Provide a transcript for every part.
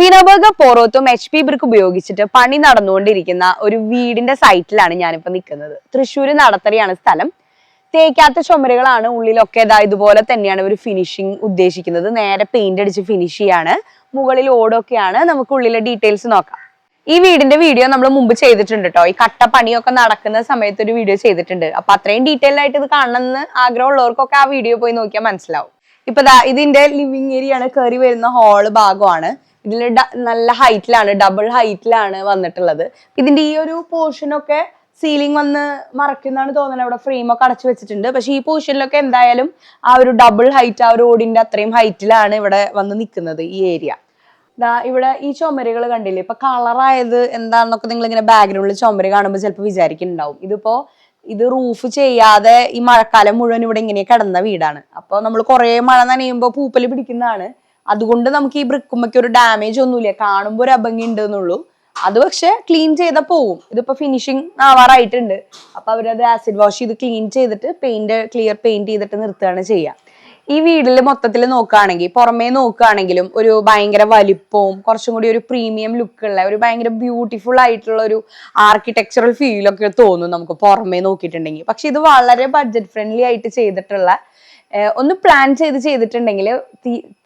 വിനോബർഗ പോറോത്തും H P brick ഉപയോഗിച്ചിട്ട് പണി നടന്നുകൊണ്ടിരിക്കുന്ന ഒരു വീടിന്റെ സൈറ്റിലാണ് ഞാനിപ്പോ നിൽക്കുന്നത്. തൃശ്ശൂർ നടത്തറിയാണ് സ്ഥലം. തേക്കാത്ത ചുമരുകളാണ് ഉള്ളിലൊക്കെ ഇതാ ഇതുപോലെ തന്നെയാണ് ഒരു ഫിനിഷിംഗ് ഉദ്ദേശിക്കുന്നത്. നേരെ പെയിന്റ് അടിച്ച് ഫിനിഷ് ചെയ്യാണ്. മുകളിൽ ഓടൊക്കെയാണ്. നമുക്ക് ഉള്ളിലെ ഡീറ്റെയിൽസ് നോക്കാം. ഈ വീടിന്റെ വീഡിയോ നമ്മൾ മുമ്പ് ചെയ്തിട്ടുണ്ട് കേട്ടോ ഈ കട്ട പണിയൊക്കെ നടക്കുന്ന സമയത്ത് ഒരു വീഡിയോ ചെയ്തിട്ടുണ്ട്. അപ്പൊ അത്രയും ഡീറ്റെയിൽ ആയിട്ട് ഇത് കാണണമെന്ന് ആഗ്രഹമുള്ളവർക്കൊക്കെ ആ വീഡിയോ പോയി നോക്കിയാൽ മനസ്സിലാവും. ഇപ്പൊ ഇതിന്റെ ലിവിങ് ഏരിയ ആണ് കയറി വരുന്ന ഹാൾ ഭാഗമാണ്. ഇതിൽ നല്ല ഹൈറ്റിലാണ് ഡബിൾ ഹൈറ്റിലാണ് വന്നിട്ടുള്ളത്. ഇതിന്റെ ഈ ഒരു പോർഷനൊക്കെ സീലിംഗ് വന്ന് മറക്കുന്നതാണ് തോന്നുന്നത് അവിടെ ഫ്രെയിമൊക്കെ അടച്ചു വെച്ചിട്ടുണ്ട്. പക്ഷെ ഈ പോർഷനിലൊക്കെ എന്തായാലും ആ ഒരു ഡബിൾ ഹൈറ്റ് ആ ഒരു ഓടിന്റെ അത്രയും ഹൈറ്റിലാണ് ഇവിടെ വന്ന് നിൽക്കുന്നത് ഈ ഏരിയ ദാ ഇവിടെ ഈ ചുമരുകൾ കണ്ടില്ലേ? ഇപ്പൊ കളറായത് എന്താണെന്നൊക്കെ നിങ്ങൾ ഇങ്ങനെ ബാക്ക്ഗ്രൗണ്ടിൽ ചുമര് കാണുമ്പോൾ ചിലപ്പോൾ വിചാരിക്കുന്നുണ്ടാവും. ഇതിപ്പോ ഇത് റൂഫ് ചെയ്യാതെ ഈ മഴക്കാലം മുഴുവൻ ഇവിടെ ഇങ്ങനെ കിടന്ന വീടാണ്. അപ്പൊ നമ്മൾ കുറെ മഴ നനയുമ്പോൾ പൂപ്പൽ പിടിക്കുന്നതാണ്. അതുകൊണ്ട് നമുക്ക് ഈ ബ്രിക്കുമ്പൊക്കെ ഒരു ഡാമേജ് ഒന്നുമില്ല. കാണുമ്പോൾ ഒരു അഭംഗി ഉണ്ട് എന്നുള്ളൂ അത് പക്ഷെ ക്ലീൻ ചെയ്താൽ പോവും. ഇതിപ്പോ ഫിനിഷിങ് ആവാറായിട്ടുണ്ട്. അപ്പൊ അവരത് ആസിഡ് വാഷ് ചെയ്ത് ക്ലീൻ ചെയ്തിട്ട് പെയിന്റ് ക്ലിയർ പെയിന്റ് ചെയ്തിട്ട് നിർത്തുകയാണ് ചെയ്യുക ഈ വീടിൽ മൊത്തത്തിൽ നോക്കുകയാണെങ്കിൽ പുറമേ നോക്കുകയാണെങ്കിലും ഒരു ഭയങ്കര വലിപ്പവും കുറച്ചും കൂടി ഒരു പ്രീമിയം ലുക്കുള്ള ഒരു ഭയങ്കര ബ്യൂട്ടിഫുൾ ആയിട്ടുള്ള ഒരു ആർക്കിടെക്ചറൽ ഫീലൊക്കെ തോന്നും നമുക്ക് പുറമേ നോക്കിയിട്ടുണ്ടെങ്കിൽ. പക്ഷെ ഇത് വളരെ ബഡ്ജറ്റ് ഫ്രണ്ട്ലി ആയിട്ട് ചെയ്തിട്ടുള്ള ഒന്ന് പ്ലാൻ ചെയ്ത് ചെയ്തിട്ടുണ്ടെങ്കിൽ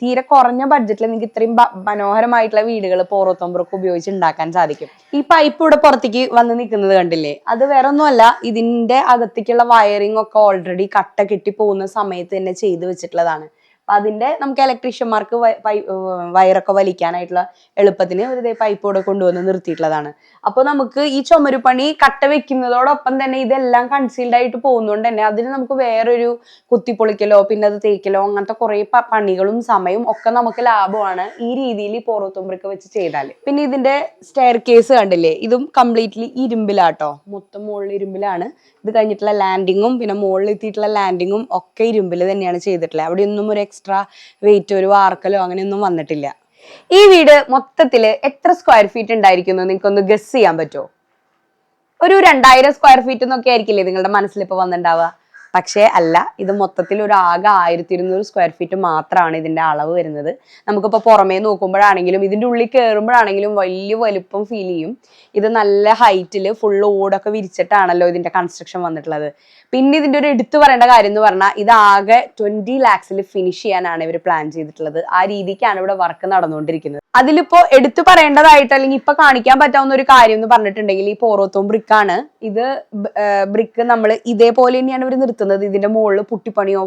തീരെ കുറഞ്ഞ ബഡ്ജറ്റിൽ നിങ്ങൾക്ക് ഇത്രയും മനോഹരമായിട്ടുള്ള വീടുകൾ പോറോത്തോമ്പറൊക്കെ ഉപയോഗിച്ച് ഉണ്ടാക്കാൻ സാധിക്കും. ഈ പൈപ്പ് ഇവിടെ പുറത്തേക്ക് വന്ന് നിൽക്കുന്നത് കണ്ടില്ലേ? അത് വേറെ ഒന്നുമല്ല ഇതിന്റെ അകത്തേക്കുള്ള വയറിംഗ് ഒക്കെ ഓൾറെഡി കട്ട കെട്ടി പോകുന്ന സമയത്ത് തന്നെ ചെയ്തു വെച്ചിട്ടുള്ളതാണ്. അപ്പൊ അതിന്റെ നമുക്ക് ഇലക്ട്രീഷ്യന്മാർക്ക് വയറൊക്കെ വലിക്കാനായിട്ടുള്ള എളുപ്പത്തിന് ഒരു ദേ പൈപ്പ് ഇവിടെ കൊണ്ടുവന്ന് നിർത്തിയിട്ടുള്ളതാണ്. അപ്പോൾ നമുക്ക് ഈ ചുമരുപണി കട്ട വെക്കുന്നതോടൊപ്പം തന്നെ ഇതെല്ലാം കൺസീൽഡ് ആയിട്ട് പോകുന്നതുകൊണ്ട് തന്നെ അതിന് നമുക്ക് വേറൊരു കുത്തിപ്പൊളിക്കലോ പിന്നെ അത് തേക്കലോ അങ്ങനത്തെ കുറേ പണികളും സമയവും ഒക്കെ നമുക്ക് ലാഭമാണ് ഈ രീതിയിൽ ഈ പോറത്തുമ്പറൊക്കെ വെച്ച് ചെയ്താൽ പിന്നെ ഇതിന്റെ സ്റ്റെയർ കേസ് കണ്ടില്ലേ? ഇതും കംപ്ലീറ്റ്ലി ഇരുമ്പിലാട്ടോ. മൊത്തം മുകളിൽ ഇരുമ്പിലാണ്. ഇത് കഴിഞ്ഞിട്ടുള്ള ലാൻഡിങ്ങും പിന്നെ മുകളിൽ എത്തിയിട്ടുള്ള ലാൻഡിങ്ങും ഒക്കെ ഇരുമ്പിൽ തന്നെയാണ് ചെയ്തിട്ടുള്ളത്. അവിടെ ഒന്നും ഒരു എക്സ്ട്രാ വെയിറ്റ് ഒരു വാർക്കലോ അങ്ങനെയൊന്നും വന്നിട്ടില്ല. ഈ വീട് മൊത്തത്തിൽ എത്ര സ്ക്വയർ ഫീറ്റ് ഉണ്ടായിരിക്കുന്നു? നിങ്ങൾക്കൊന്ന് ഗസ് ചെയ്യാൻ പറ്റുമോ? ഒരു രണ്ടായിരം സ്ക്വയർ ഫീറ്റ് എന്നൊക്കെ ആയിരിക്കില്ലേ നിങ്ങളുടെ മനസ്സിൽ ഇപ്പൊ വന്നിട്ടുണ്ടാവുക പക്ഷേ അല്ല ഇത് മൊത്തത്തിൽ ഒരു ആകെ ആയിരത്തി ഇരുന്നൂറ് സ്ക്വയർ ഫീറ്റ് മാത്രമാണ് ഇതിന്റെ അളവ് വരുന്നത്. നമുക്കിപ്പോൾ പുറമേ നോക്കുമ്പോഴാണെങ്കിലും ഇതിന്റെ ഉള്ളിൽ കയറുമ്പോഴാണെങ്കിലും വലിയ വലുപ്പം ഫീൽ ചെയ്യും. ഇത് നല്ല ഹൈറ്റിൽ ഫുൾ ഓടൊക്കെ വിരിച്ചിട്ടാണല്ലോ ഇതിന്റെ കൺസ്ട്രക്ഷൻ വന്നിട്ടുള്ളത്. പിന്നെ ഇതിന്റെ ഒരു എടുത്തു പറയേണ്ട കാര്യം എന്ന് പറഞ്ഞാൽ ഇത് ആകെ ട്വന്റി ലാക്സിൽ ഫിനിഷ് ചെയ്യാനാണ് ഇവർ പ്ലാൻ ചെയ്തിട്ടുള്ളത്. ആ രീതിക്കാണ് ഇവിടെ വർക്ക് നടന്നുകൊണ്ടിരിക്കുന്നത്. അതിലിപ്പോ എടുത്തു പറയേണ്ടതായിട്ട് അല്ലെങ്കിൽ ഇപ്പൊ കാണിക്കാൻ പറ്റാവുന്ന ഒരു കാര്യം എന്ന് പറഞ്ഞിട്ടുണ്ടെങ്കിൽ ഈ പോറോത്തോം ബ്രിക്കാണ്. ഇത് ബ്രിക്ക് നമ്മൾ ഇതേപോലെ തന്നെയാണ് ഇവർ നിർത്തുന്നത്. ഇതിന്റെ മുകളിൽ പുട്ടിപ്പണിയോ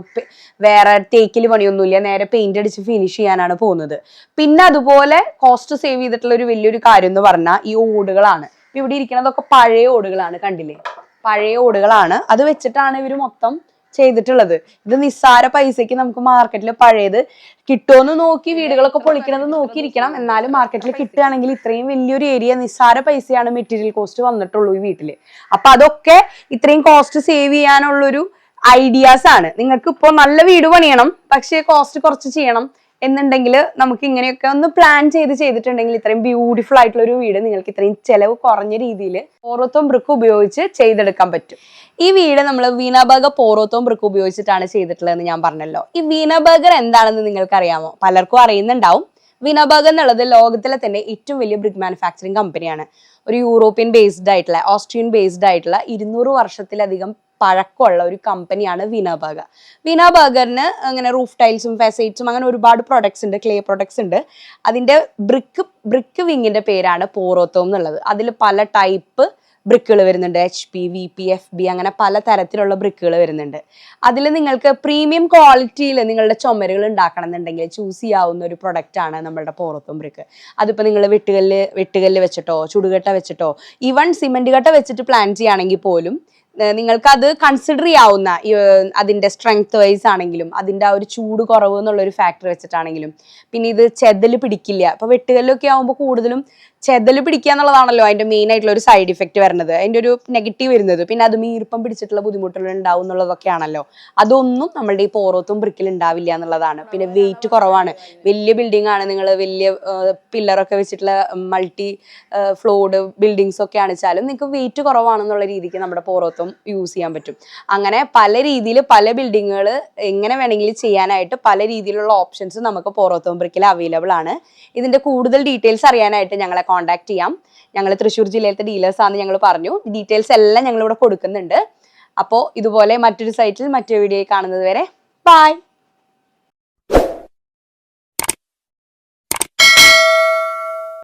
വേറെ തേക്കിൽ പണിയൊന്നുമില്ല. നേരെ പെയിന്റ് അടിച്ച് ഫിനിഷ് ചെയ്യാനാണ് പോകുന്നത്. പിന്നെ അതുപോലെ കോസ്റ്റ് സേവ് ചെയ്തിട്ടുള്ള ഒരു വലിയൊരു കാര്യം എന്ന് പറഞ്ഞാൽ ഈ ഓടുകളാണ്. ഇവിടെ ഇരിക്കുന്നതൊക്കെ പഴയ ഓടുകളാണ് കണ്ടില്ലേ? പഴയ ഓടുകളാണ്. അത് വെച്ചിട്ടാണ് ഇവർ മൊത്തം ചെയ്തിട്ടുള്ളത്. ഇത് നിസ്സാര പൈസക്ക് നമുക്ക് മാർക്കറ്റിൽ പഴയത് കിട്ടുമെന്ന് നോക്കി വീടുകളൊക്കെ പൊളിക്കണത് നോക്കിയിരിക്കണം. എന്നാലും മാർക്കറ്റിൽ കിട്ടുകയാണെങ്കിൽ ഇത്രയും വലിയൊരു ഏരിയ നിസ്സാര പൈസയാണ് മെറ്റീരിയൽ കോസ്റ്റ് വന്നിട്ടുള്ളൂ ഈ വീട്ടിൽ. അപ്പൊ അതൊക്കെ ഇത്രയും കോസ്റ്റ് സേവ് ചെയ്യാനുള്ളൊരു ഐഡിയാസ് ആണ്. നിങ്ങൾക്ക് ഇപ്പോൾ നല്ല വീട് പണിയണം പക്ഷേ കോസ്റ്റ് കുറച്ച് ചെയ്യണം. എന്നുണ്ടെങ്കിൽ നമുക്ക് ഇങ്ങനെയൊക്കെ ഒന്ന് പ്ലാൻ ചെയ്ത് ചെയ്തിട്ടുണ്ടെങ്കിൽ ഇത്രയും ബ്യൂട്ടിഫുൾ ആയിട്ടുള്ള ഒരു വീട് നിങ്ങൾക്ക് ഇത്രയും ചെലവ് കുറഞ്ഞ രീതിയിൽ പോറോത്തോം ബ്രിക്ക് ഉപയോഗിച്ച് ചെയ്തെടുക്കാൻ പറ്റും. ഈ വീട് നമ്മൾ വീണബർഗർ പോറോത്തോം ബ്രിക്ക് ഉപയോഗിച്ചിട്ടാണ് ചെയ്തിട്ടുള്ളതെന്ന് ഞാൻ പറഞ്ഞല്ലോ. ഈ വീണബർഗർ എന്താണെന്ന് നിങ്ങൾക്ക് അറിയാമോ പലർക്കും അറിയുന്നുണ്ടാവും. വിനബർഗ് എന്നുള്ളത് ലോകത്തിലെ തന്നെ ഏറ്റവും വലിയ ബ്രിക്ക് മാനുഫാക്ചറിങ് കമ്പനിയാണ് ഒരു യൂറോപ്യൻ ബേസ്ഡ് ആയിട്ടുള്ള ഓസ്ട്രിയൻ ബേസ്ഡ് ആയിട്ടുള്ള ഇരുന്നൂറ് വർഷത്തിലധികം പഴക്കമുള്ള ഒരു കമ്പനിയാണ് വിനബർഗർ. വിനബർഗറിന് അങ്ങനെ റൂഫ് ടൈൽസും ഫെസൈറ്റ്സും അങ്ങനെ ഒരുപാട് പ്രൊഡക്ട്സ് ഉണ്ട് ക്ലേ പ്രൊഡക്ട്സ് ഉണ്ട്. അതിന്റെ ബ്രിക്ക് ബ്രിക്ക് വിങ്ങിന്റെ പേരാണ് പോറോത്തോം എന്നുള്ളത്. അതിൽ പല ടൈപ്പ് ബ്രിക്കുകൾ വരുന്നുണ്ട്. H P V P F B അങ്ങനെ പല തരത്തിലുള്ള ബ്രിക്കുകൾ വരുന്നുണ്ട്. അതിൽ നിങ്ങൾക്ക് പ്രീമിയം ക്വാളിറ്റിയിൽ നിങ്ങളുടെ ചുമരുകൾ ഉണ്ടാക്കണം എന്നുണ്ടെങ്കിൽ ചൂസ് ചെയ്യാവുന്ന ഒരു പ്രൊഡക്റ്റ് ആണ് നമ്മുടെ പോറത്തും ബ്രിക്ക് അതിപ്പോൾ നിങ്ങൾ വെട്ടുകല്ല് വെട്ടുകല്ല് വെച്ചിട്ടോ ചുടുകട്ട വെച്ചിട്ടോ ഈവൺ സിമെന്റ് കട്ട വെച്ചിട്ട് പ്ലാൻ ചെയ്യുകയാണെങ്കിൽ പോലും നിങ്ങൾക്ക് അത് കൺസിഡർ ചെയ്യാവുന്ന അതിന്റെ സ്ട്രെങ്ത് വൈസ് ആണെങ്കിലും അതിന്റെ ആ ഒരു ചൂട് കുറവ് എന്നുള്ള ഒരു ഫാക്ടർ വെച്ചിട്ടാണെങ്കിലും. പിന്നെ ഇത് ചെതൽ പിടിക്കില്ല. അപ്പൊ വെട്ടുകല്ലൊക്കെ ആവുമ്പോൾ കൂടുതലും ചെതൽ പിടിക്കുക എന്നുള്ളതാണല്ലോ അതിന്റെ മെയിൻ ആയിട്ടുള്ള ഒരു സൈഡ് ഇഫക്റ്റ് വരുന്നത്. അതിന്റെ ഒരു നെഗറ്റീവ് വരുന്നത്. പിന്നെ അത് മീർപ്പം പിടിച്ചിട്ടുള്ള ബുദ്ധിമുട്ടുകൾ ഉണ്ടാവും എന്നുള്ളതൊക്കെയാണല്ലോ. അതൊന്നും നമ്മളുടെ ഈ പോറത്തും ബ്രിക്കിൽ ഉണ്ടാവില്ല എന്നുള്ളതാണ്. പിന്നെ വെയിറ്റ് കുറവാണ്. വലിയ ബിൽഡിംഗ് ആണ്. നിങ്ങൾ വലിയ പില്ലറൊക്കെ വെച്ചിട്ടുള്ള മൾട്ടി ഫ്ലോഡ് ബിൽഡിങ്സ് ഒക്കെ ആണെച്ചാലും നിങ്ങൾക്ക് വെയിറ്റ് കുറവാണെന്നുള്ള രീതിക്ക് നമ്മുടെ പോറത്തും യൂസ് ചെയ്യാൻ പറ്റും. അങ്ങനെ പല രീതിയിൽ പല ബിൽഡിങ്ങുകൾ എങ്ങനെ വേണമെങ്കിലും ചെയ്യാനായിട്ട് പല രീതിയിലുള്ള ഓപ്ഷൻസ് നമുക്ക് പോറോത്തും ബ്രിക്കിൽ അവൈലബിൾ ആണ്. ഇതിന്റെ കൂടുതൽ ഡീറ്റെയിൽസ് അറിയാനായിട്ട് ഞങ്ങളെ കോൺടാക്ട് ചെയ്യാം. ഞങ്ങൾ തൃശ്ശൂർ ജില്ലയിലത്തെ ഡീലേഴ്സാണെന്ന് ഞങ്ങൾ പറഞ്ഞു. ഡീറ്റെയിൽസ് എല്ലാം ഞങ്ങളിവിടെ കൊടുക്കുന്നുണ്ട്. അപ്പോൾ ഇതുപോലെ മറ്റൊരു സൈറ്റിൽ മറ്റൊരു വീഡിയോയിൽ കാണുന്നത് വരെ ബൈ